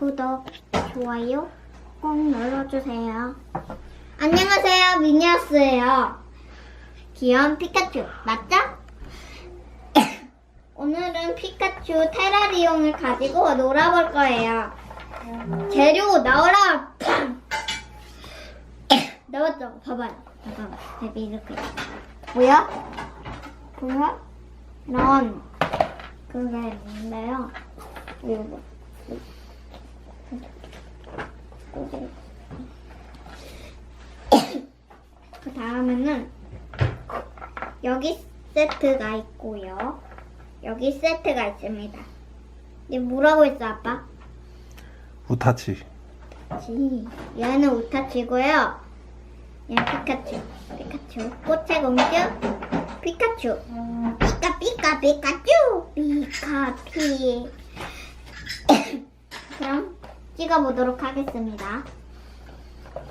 구독, 좋아요 꼭 눌러주세요. 안녕하세요, 미니어스예요. 귀여운 피카츄, 맞죠? 오늘은 피카츄 테라리움을 가지고 놀아볼 거예요. 재료! 팡! 나왔죠? 봐봐요. 잠깐만. 베비 이렇게. 뭐야? 뭐야? 이런 그게 있는데요. 이거 봐. 그 다음에는 여기 세트가 있고요. 여기 세트가 있습니다. 이게 뭐라고 했어, 아빠? 우타치. 지. 얘는 우타치고요. 얘는 피카츄. 피카츄. 꽃의 공주. 피카츄. 피카 피카 피카츄. 피카 피. 그럼 찍어보도록 하겠습니다.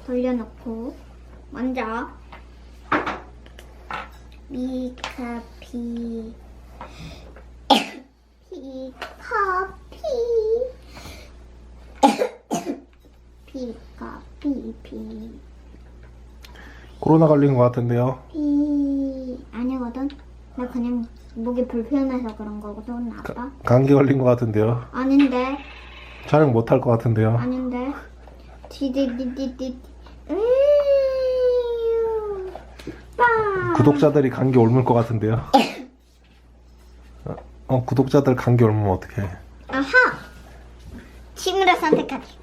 돌려놓고 먼저 미카피 피카피 피카 피피 코로나 걸린 것 같은데요. 피 아니거든. 나 그냥 목이 불편해서 그런 거거든 아빠. 감기 걸린 것 같은데요. 아닌데 촬영 못 할 것 같은데요. 아닌데. 디디디디디. 구독자들이 감기 옮을 것 같은데요. 어, 어, 구독자들 감기 옮으면 어떡해. 아하. 친구를 선택하기.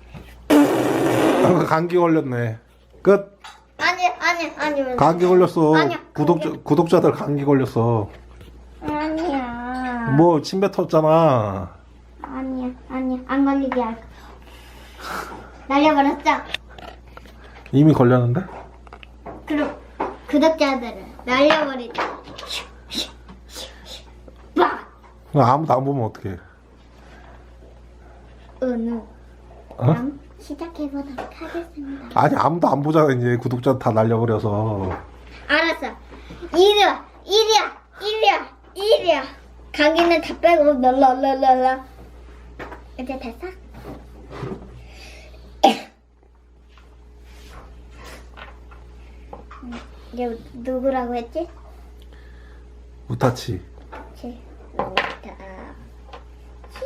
아, 감기 걸렸네. 끝. 아니 아니 아니. 감기 걸렸어. 아니야, 구독자 감기- 구독자들 감기 걸렸어. 아니야. 뭐 침 뱉었잖아. 아니야 아니야 안 걸리게 할. 날려버렸죠. 이미 걸렸는데? 그럼 구독자들을 날려버리자. 빡. 아무도 안 보면 어떡해. 은우. 어? 그럼 시작해보도록 하겠습니다. 아니 아무도 안 보잖아 이제 구독자 다 날려버려서. 알았어. 이리 와, 이리 와, 이리 와, 이리 와. 강이는 다 빼고 널널널널. 이제 됐어? 음, 이제 누구라고 했지? 우타치. 치, 우타, 치,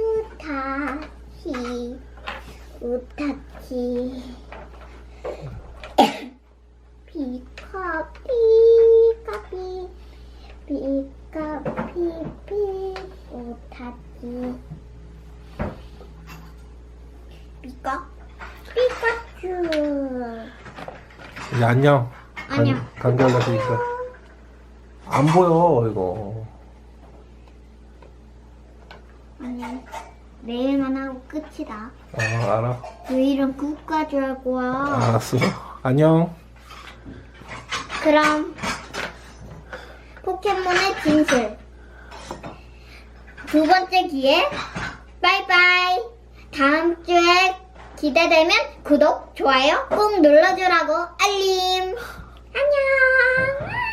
우타, 치, 우타치. 피카, 피카, 피, 피카, 피, 피, 우타치. 피카, 피카츄. 이제 안녕. 안녕. 감- 감기 걸렸으니까. 안 보여 이거. 안녕. 내일만 하고 끝이다. 어 알아. 내일은 끝까지 할 거야. 알았어. 안녕. 그럼 포켓몬의 진실 두 번째 기회 바이바이 다음 주에 기대되면 구독 좋아요 꼭 눌러주라고. 알림. 안녕